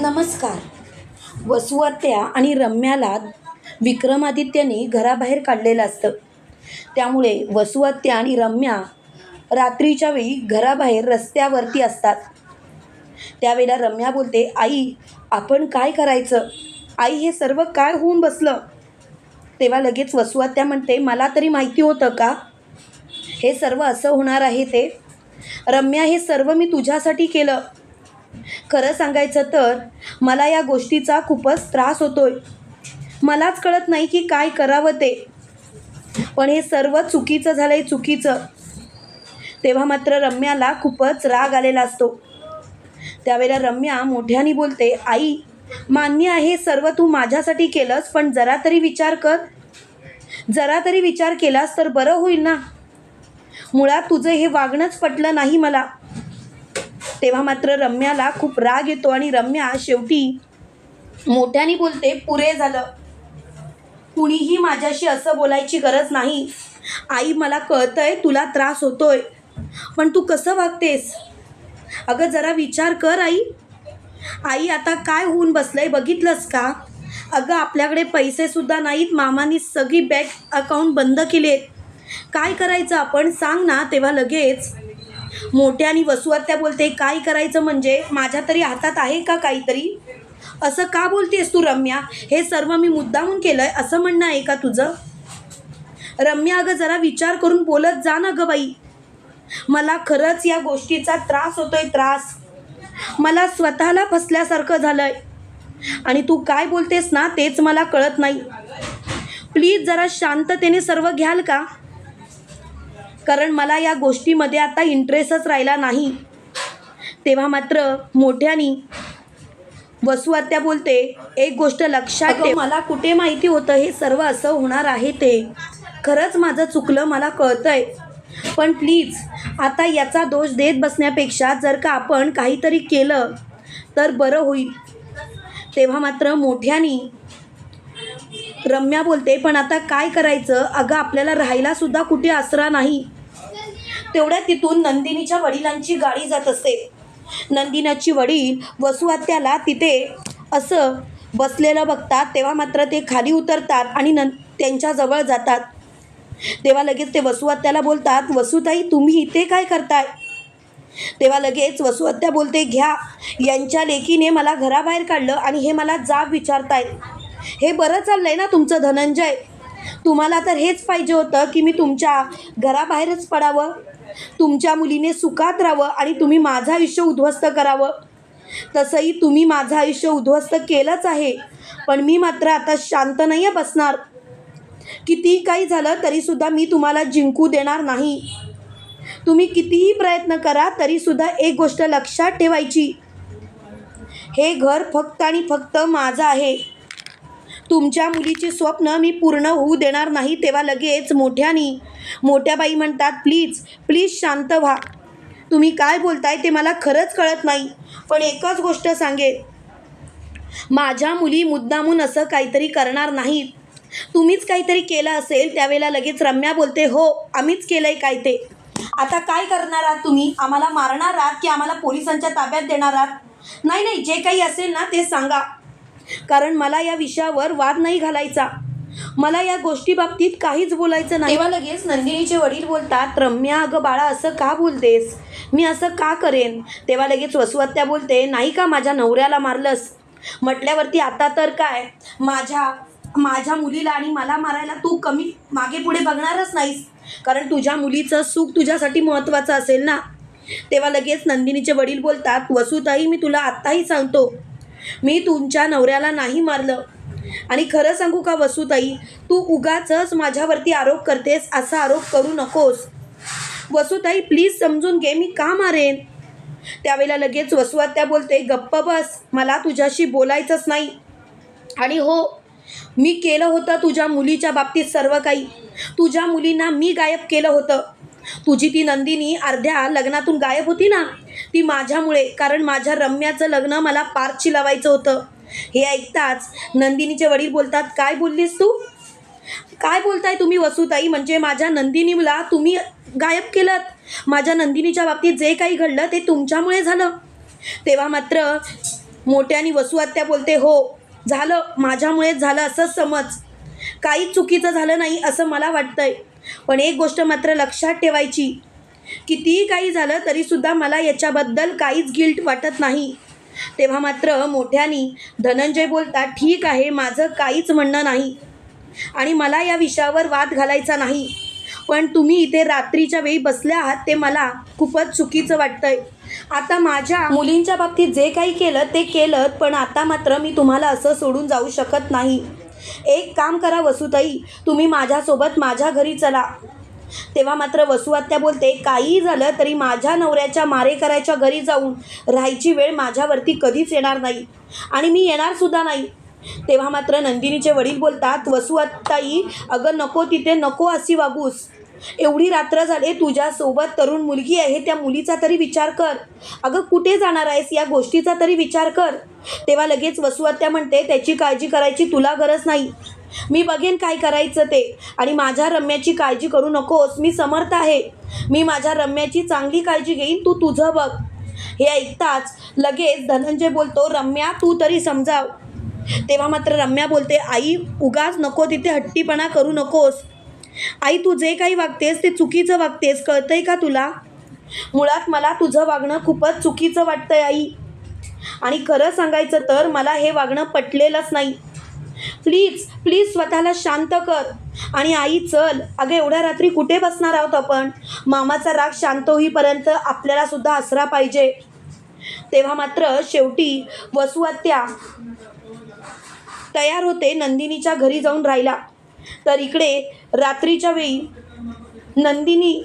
नमस्कार. वसुआत्या आणि रम्याला विक्रमादित्यने घराबाहेर काढलेलं असतं. त्यामुळे वसुआत्या आणि रम्या रात्रीच्या वेळी घराबाहेर रस्त्यावरती असतात. त्यावेळेला रम्या बोलते आई आपण काय करायचं? आई हे सर्व काय होऊन बसलं? तेव्हा लगेच वसुआत्या म्हणते मला तरी माहिती होतं का? हे सर्व असं होणार आहे ते. रम्या हे सर्व मी तुझ्यासाठी केलं. खरं सांगायचं तर मला या गोष्टीचा खूपच त्रास होतोय. मलाच कळत नाही की काय करावं ते. पण हे सर्व चुकीचं झालं आहे चुकीचं. तेव्हा मात्र रम्याला खूपच राग आलेला असतो. त्यावेळेला रम्या मोठ्याने बोलते आई मान्य आहे सर्व तू माझ्यासाठी केलंस पण जरा तरी विचार कर. जरा तरी विचार केलास तर बरं होईल ना? मुळात तुझं हे वागणंच पटलं नाही मला. तेव्हा मात्र रम्याला खूप राग येतो आणि रम्या शेवटी मोठ्याने बोलते पुरे झालं. कुणीही माझ्याशी असं बोलायची गरज नाही. आई मला कळतंय तुला त्रास होतोय पण तू कसं वागतेस? अगं जरा विचार कर आई. आई आता काय होऊन बसलंय बघितलंस का? अगं आपल्याकडे पैसेसुद्धा नाहीत. मामानी सगळी बँक अकाउंट बंद केलेत. काय करायचं आपण? सांग ना तेव्हा लगेच. मोठ्या आणि वसुआत्या बोलते काय करायचं म्हणजे? माझ्या तरी हातात आहे का काहीतरी? असं का बोलतेस तू रम्या? हे सर्व मी मुद्दामून केलं आहे असं म्हणणं आहे का तुझं? रम्या अगं जरा विचार करून बोलत जा ना गं बाई. मला खरंच या गोष्टीचा त्रास होतोय त्रास. मला स्वतःला फसल्यासारखं झालंय. आणि तू काय बोलतेस ना तेच मला कळत नाही. प्लीज जरा शांततेने सर्व घ्याल का? कारण मला या गोष्टीमध्ये आता इंटरेस्टच राहिला नाही. तेव्हा मात्र मोठ्यानी वसुआत्या बोलते एक गोष्ट लक्षात ठेव. मला कुठे माहिती होतं? हे सर्व असं होणार आहे ते. खरंच माझं चुकलं मला कळतंय. पण प्लीज आता याचा दोष देत बसण्यापेक्षा जर का आपण काहीतरी केलं तर बरं होईल. तेव्हा मात्र मोठ्यानी रम्या बोलते पण आता काय करायचं? अगं आपल्याला राहायलासुद्धा कुठे आसरा नाही. तेवढ्या तिथून नंदिनीच्या वडिलांची गाडी जात असते. नंदिनाची वडील वसुआत्याला तिथे असं बसलेलं बघतात तेव्हा मात्र ते खाली उतरतात आणि नं त्यांच्याजवळ जातात. तेव्हा लगेच ते वसुआत्याला बोलतात वसुताई तुम्ही इथे काय करताय? तेव्हा लगेच वसुहत्या बोलते घ्या यांच्या लेकीने मला घराबाहेर काढलं आणि हे मला जाब विचारतायत हे बरं चाललंय ना तुमचं धनंजय? तुम्हाला तर हेच पाहिजे होतं की मी तुमच्या घराबाहेरच पडावं. तुमच्या मुलीने सुखात राहावं आणि तुम्ही माझं आयुष्य उद्ध्वस्त करावं. तसंही तुम्ही माझं आयुष्य उद्ध्वस्त केलंच आहे पण मी मात्र आता शांत नाही आहे बसणार. कितीही काही झालं तरीसुद्धा मी तुम्हाला जिंकू देणार नाही. तुम्ही कितीही प्रयत्न करा तरीसुद्धा एक गोष्ट लक्षात ठेवायची. हे घर फक्त आणि फक्त माझं आहे. तुमच्या मुलीची स्वप्न मी पूर्ण होऊ देणार नाही तेव्हा लगेच मोठ्यानी मोठ्या बाई म्हणतात प्लीज प्लीज शांत व्हा. तुम्ही काय बोलताय ते मला खरंच कळत नाही पण एकच गोष्ट सांगेल माझ्या मुली मुद्दामून असं काहीतरी करणार नाहीत. तुम्हीच काहीतरी केलं असेल त्यावेळेला लगेच रम्या बोलते हो आम्हीच केलं आहे काय ते. आता काय करणार आहात तुम्ही? आम्हाला मारणार आहात की आम्हाला पोलिसांच्या ताब्यात देणार आहात? नाही नाही जे काही असेल ना ते सांगा. कारण मला या विषयावर वाद नाही घालायचा. मला या गोष्टी बाबतीत काहीच बोलायचं नाही. तेव्हा लगेच नंदिनीचे वडील बोलतात रम्या अगं बाळा असं का बोलतेस? मी असं का करेन? तेव्हा लगेच वसुहत्या बोलते नाही का माझ्या नवऱ्याला मारलंस? म्हटल्यावरती आता तर काय? माझ्या माझ्या मुलीला आणि मला मारायला तू कमी मागे पुढे बघणारच नाहीस. कारण तुझ्या मुलीचं सुख तुझ्यासाठी महत्त्वाचं असेल ना? तेव्हा लगेच नंदिनीचे वडील बोलतात वसुताई मी तुला आत्ताही सांगतो. मी तुमच्या नवऱ्याला नाही मारलं. आणि खरं सांगू का वसुताई तू उगाचच माझ्यावरती आरोप करतेस असा आरोप करू नकोस. वसुताई प्लीज समजून घे मी का मारेन? त्यावेळेला लगेच वसुआत्या बोलते गप्प बस मला तुझ्याशी बोलायचंच नाही. आणि हो मी केलं होतं तुझ्या मुलीच्या बाबतीत सर्व काही. तुझ्या मुलींना मी गायब केलं होतं. तुझी ती नंदिनी अर्ध्या लग्नातून गायब होती ना? ती माझ्यामुळे कारण माझ्या रम्याचं लग्न मला पार्कची लावायचं होतं. हे ऐकताच नंदिनीचे वडील बोलतात काय बोललीस तू? काय बोलताय तुम्ही वसुताई? म्हणजे माझ्या नंदिनीला तुम्ही गायब केलं माझ्या नंदिनीच्या बाबतीत जे काही घडलं ते तुमच्यामुळे झालं. तेव्हा मात्र मोठ्याने वसुआत्या बोलते हो झालं माझ्यामुळेच झालं असंच समज. काही चुकीचं झालं नाही असं मला वाटतंय. पण एक गोष्ट मात्र लक्षात ठेवायची. कितीही काही झालं तरीसुद्धा मला याच्याबद्दल काहीच गिल्ट वाटत नाही. तेव्हा मात्र मोठ्यानी धनंजय बोलतात ठीक आहे माझं काहीच म्हणणं नाही. आणि मला या विषयावर वाद घालायचा नाही. पण तुम्ही इथे रात्रीच्या वेळी बसल्या आहात ते मला खूपच चुकीचं वाटतंय. आता माझ्या मुलींच्या बाबतीत जे काही केलं ते केलं पण आता मात्र मी तुम्हाला असं सोडून जाऊ शकत नाही. एक काम करा वसुताई तुम्ही माझ्यासोबत माझ्या घरी चला. तेव्हा मात्र वसुआत्या बोलते काहीही झालं तरी माझ्या नवऱ्याच्या मारेकऱ्याच्या घरी जाऊन राहायची वेळ माझ्यावरती कधीच येणार नाही आणि मी येणारसुद्धा नाही. तेव्हा मात्र नंदिनीचे वडील बोलतात वसुआत्ताई अगं नको तिथे नको अशी वागूस. एवढी रात्र झाले तुझ्यासोबत तरुण मुलगी आहे त्या मुलीचा तरी विचार कर. अगं कुठे जाणार आहेस या गोष्टीचा तरी विचार कर. तेव्हा लगेच वसुहत्या म्हणते त्याची काळजी करायची तुला गरज नाही. मी बघेन काय करायचं ते. आणि माझ्या रम्याची काळजी करू नकोस. मी समर्थ आहे. मी माझ्या रम्याची चांगली काळजी घेईन. तू तुझं बघ. हे ऐकताच लगेच धनंजय बोलतो रम्या तू तरी समजाव. तेव्हा मात्र रम्या बोलते आई उगाच नको तिथे हट्टीपणा करू नकोस. आई तू जे काही वागतेस ते चुकीचं वागतेस कळतंय का तुला? मुळात मला तुझं वागणं खूपच चुकीचं वाटतंय आई. आणि खरं सांगायचं तर मला हे वागणं पटलेलंच नाही. प्लीज प्लीज स्वतःला शांत कर. आणि आई चल. अगं एवढ्या रात्री कुठे बसणार आहोत आपण? मामाचा राग शांत होईपर्यंत आपल्याला सुद्धा आसरा पाहिजे. तेव्हा मात्र शेवटी वसुआत्या तयार होते नंदिनीच्या घरी जाऊन राहिला. तर इकडे रात्रीच्या वेळी नंदिनी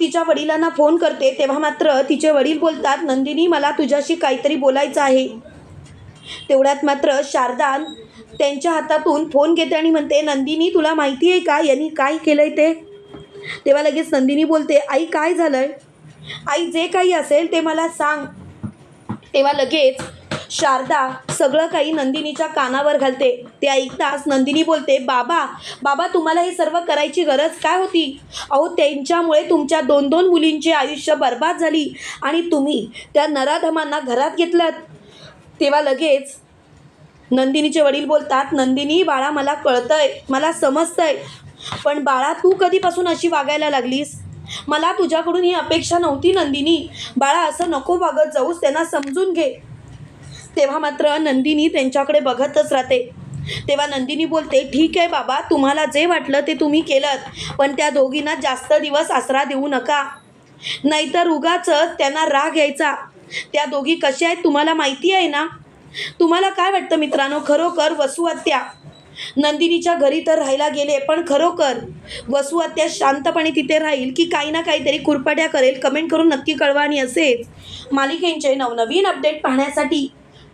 तिच्या वडिलांना फोन करते. तेव्हा मात्र तिचे वडील बोलतात नंदिनी मला तुझ्याशी काहीतरी बोलायचं आहे. तेवढ्यात मात्र शारदा त्यांच्या हातातून फोन घेते आणि म्हणते नंदिनी तुला माहिती आहे का? यांनी काय केलं आहे ते? तेव्हा लगेच नंदिनी बोलते आई काय झालं आहे आई जे काही असेल ते मला सांग. तेव्हा लगेच शारदा सगळं काही नंदिनीच्या कानावर घालते. ते ऐकताच नंदिनी बोलते बाबा बाबा तुम्हाला हे सर्व करायची गरज काय होती? अहो त्यांच्यामुळे तुमच्या दोन दोन मुलींचे आयुष्य बर्बाद झाली आणि तुम्ही त्या नराधमांना घरात घेतलं तेव्हा लगेच नंदिनीचे वडील बोलतात नंदिनी बाळा मला कळतंय मला समजतंय पण बाळा तू कधीपासून अशी वागायला लागलीस? मला तुझ्याकडून ही अपेक्षा नव्हती नंदिनी. बाळा असं नको वागत जाऊस त्यांना समजून घे. तेव्हा मात्र नंदिनी त्यांच्याकडे बघतच राहते. तेव्हा नंदिनी बोलते ठीक आहे बाबा तुम्हाला जे वाटलं ते तुम्ही केलं पण त्या दोघींना जास्त दिवस आसरा देऊ नका. नाहीतर उगाच त्यांना राग यायचा. त्या दोघी कशा आहेत तुम्हाला माहिती आहे ना? तुम्हाला काय वाटतं मित्रांनो? खरोखर वसुहत्या नंदिनीच्या घरी तर राहायला गेले पण खरोखर वसुहत्या शांतपणे तिथे राहील की काही ना काहीतरी कुरपाट्या करेल? कमेंट करून नक्की कळवा आणि असेच. मालिकेंचे नवनवीन अपडेट पाहण्यासाठी